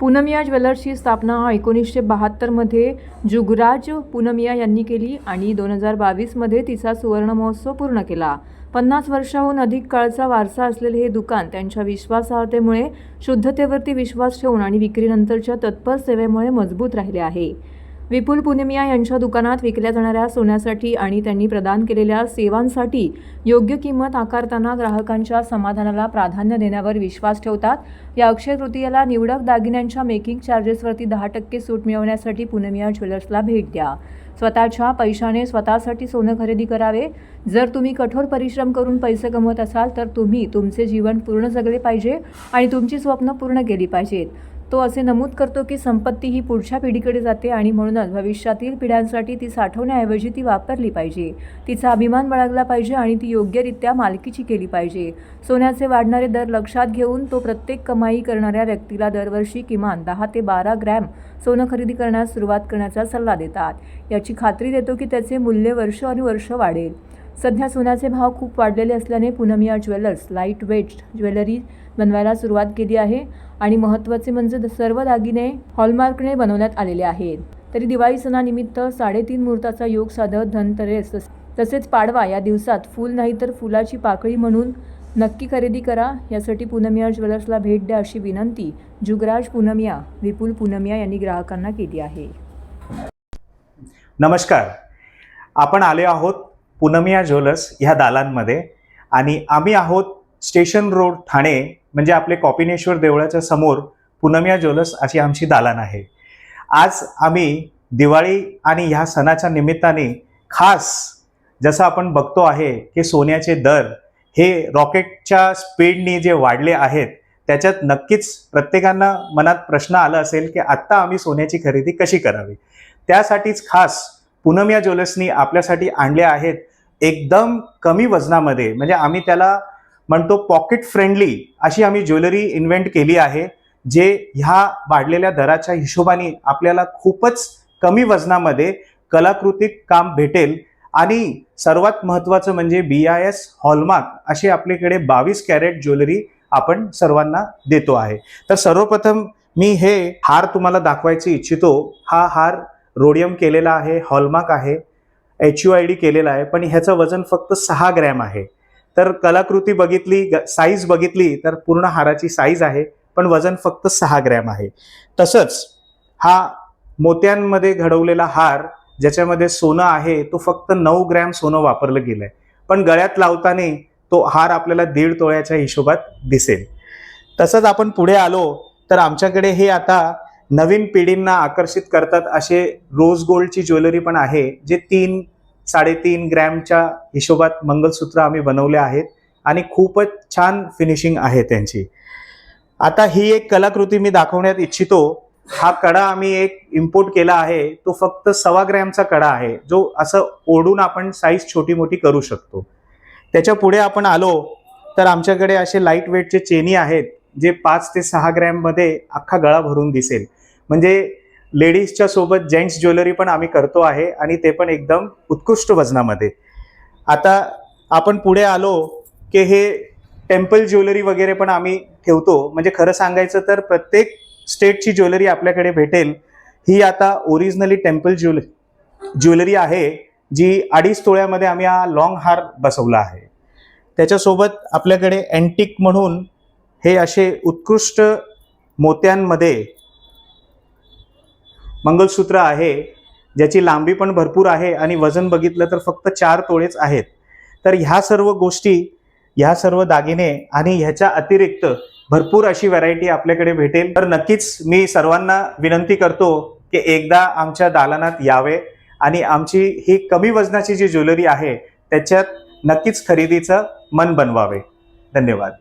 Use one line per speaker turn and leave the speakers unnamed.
पूनमिया ज्वेलर्सची स्थापना एकोणीसशे बहात्तरमध्ये जुगराज पूनमिया यांनी केली आणि दोन हजार बावीसमध्ये तिचा सुवर्ण महोत्सव पूर्ण केला. पन्नास वर्षाहून अधिक काळचा वारसा असलेले हे दुकान त्यांच्या विश्वासार्हतेमुळे शुद्धतेवरती विश्वास ठेवून आणि विक्रीनंतरच्या तत्पर सेवेमुळे मजबूत राहिले आहे. विपुल पुनेमिया यांच्या दुकानात विकल्या जाणाऱ्या सोन्यासाठी आणि त्यांनी प्रदान केलेल्या सेवांसाठी योग्य किंमत आकारताना ग्राहकांच्या समाधानाला प्राधान्य देण्यावर विश्वास ठेवतात. या अक्षय तृतीयेला निवडक दागिन्यांच्या मेकिंग चार्जेसवरती दहा टक्के सूट मिळवण्यासाठी पुनेमिया ज्वेलर्सला भेट द्या. स्वतःच्या पैशाने स्वतःसाठी सोनं खरेदी करावे. जर तुम्ही कठोर परिश्रम करून पैसे कमवत असाल तर तुम्ही तुमचे जीवन पूर्ण जगले पाहिजे आणि तुमची स्वप्न पूर्ण केली पाहिजेत. तो असे नमूद करतो की संपत्ती ही पुढच्या पिढीकडे जाते आणि म्हणूनच भविष्यातील पिढ्यांसाठी ती साठवण्याऐवजी ती वापरली पाहिजे. तिचा अभिमान बाळगला पाहिजे आणि ती योग्यरित्या मालकीची केली पाहिजे. सोन्याचे वाढणारे दर लक्षात घेऊन तो प्रत्येक कमाई करणाऱ्या व्यक्तीला दरवर्षी किमान दहा ते बारा ग्रॅम सोनं खरेदी करण्यास सुरुवात करण्याचा सल्ला देतात. याची खात्री देतो की त्याचे मूल्य वर्ष आणि वर्ष वाढेल. सध्या सोन्याचे भाव खूप वाढलेले असल्याने Poonamiya jewellers light weight jewellery बनवायला सुरुवात केली आहे आणि महत्त्वाचे म्हणजे सर्व दागिने हॉलमार्कने बनवण्यात आलेले आहेत. तरी दिवाळी सणानिमित्त साडेतीन मुहूर्ताचा योग साधत धनतेरस तसेच पाडवा या दिवसात फूल नाही तर फुलाची पाकळी म्हणून नक्की खरेदी करा. यासाठी पूनमिया ज्वेलर्सला भेट द्या अशी विनंती जुगराज पूनमिया विपुल पूनमिया यांनी ग्राहकांना केली आहे.
नमस्कार. आपण आले आहोत पुनमिया ज्वेलर्स ह्या दालांमध्ये आणि आम्ही आहोत स्टेशन रोड ठाणे म्हणजे आपले कॉपिनेश्वर देवळाच्या समोर पुनमिया ज्वेलर्स अशी आमची दालन आहे. आज आम्ही दिवाळी आणि ह्या सणाच्या निमित्ताने खास जसं आपण बघतो आहे की सोन्याचे दर हे रॉकेटच्या स्पीडनी जे वाढले आहेत त्याच्यात नक्कीच प्रत्येकांना मनात प्रश्न आला असेल की आत्ता आम्ही सोन्याची खरेदी कशी करावी? त्यासाठीच खास पूनम या ज्वेलर्सनी आपल्यासाठी आणले आहेत एकदम कमी वजनामध्ये म्हणजे आम्ही त्याला म्हणतो पॉकेट फ्रेंडली अशी आम्ही ज्वेलरी इन्व्हेंट केली आहे जे ह्या वाढलेल्या दराच्या हिशोबाने आपल्याला खूपच कमी वजनामध्ये कलाकृतिक काम भेटेल. आणि सर्वात महत्त्वाचं म्हणजे बी आय एस हॉलमार्क अशी आपल्याकडे बावीस कॅरेट ज्वेलरी आपण सर्वांना देतो आहे. तर सर्वप्रथम मी हे हार तुम्हाला दाखवायचे इच्छितो. हा हार रोडियम केलेला आहे हॉलमार्क आहे एच यू आय डी केलेला आहे पण ह्याचं वजन फक्त सहा ग्रॅम आहे. तर कलाकृती बघितली साईज बघितली तर पूर्ण हाराची साईज आहे पण वजन फक्त सहा ग्रॅम आहे. तसंच हा मोत्यांमध्ये घडवलेला हार ज्याच्यामध्ये सोनं आहे तो फक्त नऊ ग्रॅम सोनं वापरलं गेलं आहे पण गळ्यात लावताना तो हार आपल्याला दीड तोळ्याच्या हिशोबात दिसेल. तसंच आपण पुढे आलो तर आमच्याकडे हे आता नवीन पिढींना आकर्षित करतात असे रोज गोल्डची ज्वेलरी पण आहे जे तीन साडेतीन ग्रॅमच्या हिशोबात मंगलसूत्र आम्ही बनवले आहेत आणि खूपच छान फिनिशिंग आहे त्यांची. आता ही एक कलाकृती मी दाखवण्यात इच्छितो. हा कडा आम्ही एक इम्पोर्ट केला आहे. तो फक्त सव्वा ग्रॅमचा कडा आहे. जो असं ओढून आपण साईज छोटी मोठी करू शकतो. त्याच्या पुढे आपण आलो तर आमच्याकडे असे लाइट वेटचे चेनी आहेत जे पाच ते सहा ग्रॅममध्ये अख्खा गळा भरून दिसेल. म्हणजे लेडीजच्या सोबत जेंट्स ज्वेलरी पण आम्ही करतो आहे आणि ते पण एकदम उत्कृष्ट वजनामध्ये. आता आपण पुढे आलो की हे टेम्पल ज्वेलरी वगैरे पण आम्ही ठेवतो. म्हणजे खरं सांगायचं तर प्रत्येक स्टेटची ज्वेलरी आपल्याकडे भेटेल. ही आता ओरिजिनली टेम्पल ज्वेल ज्वेलरी आहे जी अडीच तोळ्यामध्ये आम्ही हा लॉंग हार बसवला आहे. त्याच्यासोबत आपल्याकडे अँटिक म्हणून हे असे उत्कृष्ट मोत्यांमध्ये मंगलसूत्र आहे ज्याची लांबी पण भरपूर आहे आणि वजन बघितलं तर फक्त चार तोळेच आहेत. तर ह्या सर्व गोष्टी ह्या सर्व दागिने आणि ह्याच्या अतिरिक्त भरपूर अशी व्हरायटी आपल्याकडे भेटेल. तर नक्कीच मी सर्वांना विनंती करतो की एकदा आमच्या दालनात यावे आणि आमची ही कमी वजनाची जी ज्वेलरी आहे त्याच्यात नक्कीच खरेदीचं मन बनवावे. धन्यवाद.